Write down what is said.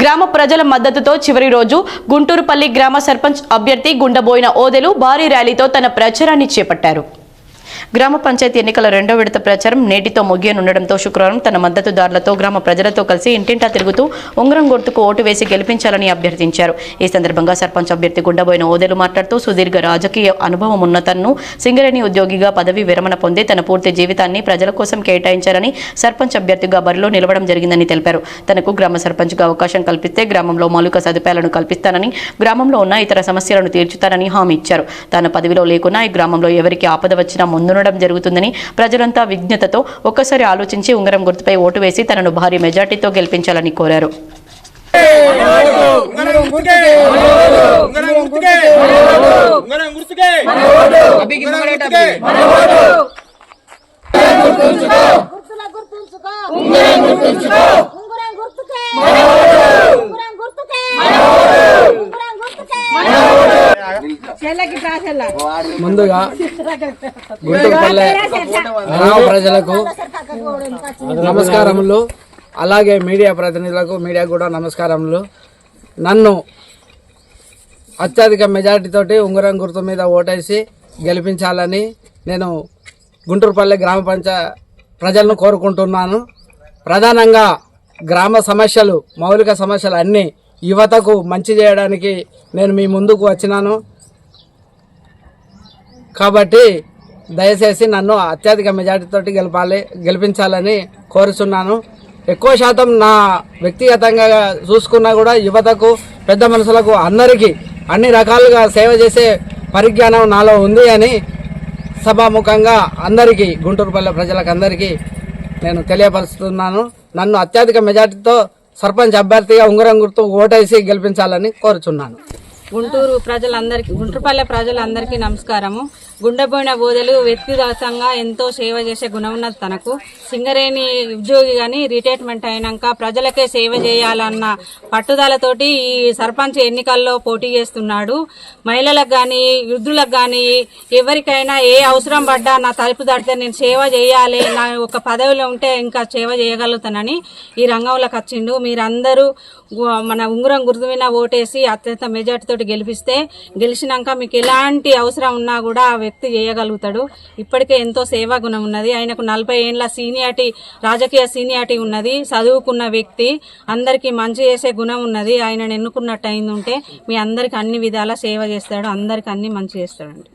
గ్రామ ప్రజల మద్దతుతో చివరి రోజు గుంటూరుపల్లి గ్రామ సర్పంచ్ అభ్యర్థి గుండబోయిన ఓదెలు భారీ ర్యాలీతో తన ప్రచారాన్ని చేపట్టారు. గ్రామ పంచాయతీ ఎన్నికల రెండో విడత ప్రచారం నేటితో ముగియనుండడంతో శుక్రవారం తన మద్దతుదారులతో గ్రామ ప్రజలతో కలిసి ఇంటింటా తిరుగుతూ ఉంగరం గుర్తుకు ఓటు వేసి గెలిపించాలని అభ్యర్థించారు. ఈ సందర్భంగా సర్పంచ్ అభ్యర్థి గుండబోయిన ఓదెలు మాట్లాడుతూ సుదీర్ఘ రాజకీయ అనుభవం ఉన్న తన్ను సింగరేణి ఉద్యోగిగా పదవి విరమణ పొంది తన పూర్తి జీవితాన్ని ప్రజల కోసం కేటాయించారని సర్పంచ్ అభ్యర్థిగా బరిలో నిలవడం జరిగిందని తెలిపారు. తనకు గ్రామ సర్పంచ్గా అవకాశం కల్పిస్తే గ్రామంలో మౌలిక సదుపాయాలను కల్పిస్తానని గ్రామంలో ఉన్న ఇతర సమస్యలను తీర్చుతానని హామీ ఇచ్చారు. తన పదవిలో లేకున్నా ఈ గ్రామంలో ఎవరికి ఆపద వచ్చినా ముందుండడం జరుగుతుందని ప్రజలంతా విజ్ఞతతో ఒక్కసారి ఆలోచించి ఉంగరం గుర్తుపై ఓటు వేసి తనను భారీ మెజార్టీతో గెలిపించాలని కోరారు గుర్తుంచుకో గుర్తుకే ఉంగరం గుర్తుకే ఉంగరం గుర్తుకే ఉంగరం గుర్తుకే గుర్తుల గుర్తుంచుకో ఉంగరం గుర్తుంచుకో ఉంగరం గుర్తుకే ఉంగరం గుర్తుకే ఉంగరం గుర్తుకే ముందుగా గుంటూరుపల్లె గ్రామ ప్రజలకు నమస్కారములు అలాగే మీడియా ప్రతినిధులకు మీడియా కూడా నమస్కారములు. నన్ను అత్యధిక మెజార్టీతోటి ఉంగరం గుర్తు మీద ఓటేసి గెలిపించాలని నేను గుంటూరుపల్లె గ్రామ పంచ ప్రజలను కోరుకుంటున్నాను. ప్రధానంగా గ్రామ సమస్యలు మౌలిక సమస్యలు అన్నీ యువతకు మంచి చేయడానికి నేను మీ ముందుకు వచ్చినాను. కాబట్టి దయచేసి నన్ను అత్యధిక మెజార్టీతో గెలపాలి గెలిపించాలని కోరుతున్నాను ఎక్కువ శాతం నా వ్యక్తిగతంగా చూసుకున్నా కూడా యువతకు పెద్ద మనుషులకు అందరికీ అన్ని రకాలుగా సేవ చేసే పరిజ్ఞానం నాలో ఉంది అని సభాముఖంగా అందరికీ గుంటూరుపల్లె ప్రజలకు అందరికీ నేను తెలియపరుస్తున్నాను. నన్ను అత్యధిక మెజార్టీతో సర్పంచ్ అభ్యర్థిగా ఉంగరం గుర్తు ఓటేసి గెలిపించాలని కోరుచున్నాను. గుంటూరు ప్రజలందరికీ గుంటూరుపల్లె ప్రజలందరికీ నమస్కారము. గుండెపోయిన బోధలు వ్యక్తిదాసంగా ఎంతో సేవ చేసే గుణం ఉన్నది తనకు. సింగరేణి ఉద్యోగి కానీ రిటైర్మెంట్ అయినాక ప్రజలకే సేవ చేయాలన్న పట్టుదలతోటి ఈ సర్పంచ్ ఎన్నికల్లో పోటీ చేస్తున్నాడు. మహిళలకు కానీ వృద్ధులకు కానీ ఎవరికైనా ఏ అవసరం పడ్డా నా తలుపు తడితే నేను సేవ చేయాలి నా ఒక పదవిలో ఉంటే ఇంకా సేవ చేయగలుగుతానని ఈ రంగంలోకి వచ్చిండు. మీరందరూ మన ఉంగరం గుర్తు ఓటేసి అత్యంత మెజార్టీతో గెలిపిస్తే గెలిచినాక మీకు ఎలాంటి అవసరం ఉన్నా కూడా వ్యక్తి చేయగలుగుతాడు. ఇప్పటికే ఎంతో సేవా గుణం ఉన్నది. ఆయనకు నలభై ఏండ్ల సీనియారిటీ రాజకీయ సీనియారిటీ ఉన్నది. చదువుకున్న వ్యక్తి అందరికీ మంచి చేసే గుణం ఉన్నది. ఆయనను ఎన్నుకున్నట్టు అయింది ఉంటే మీ అందరికి అన్ని విధాలా సేవ చేస్తాడు. అందరికి అన్ని మంచి చేస్తాడండి.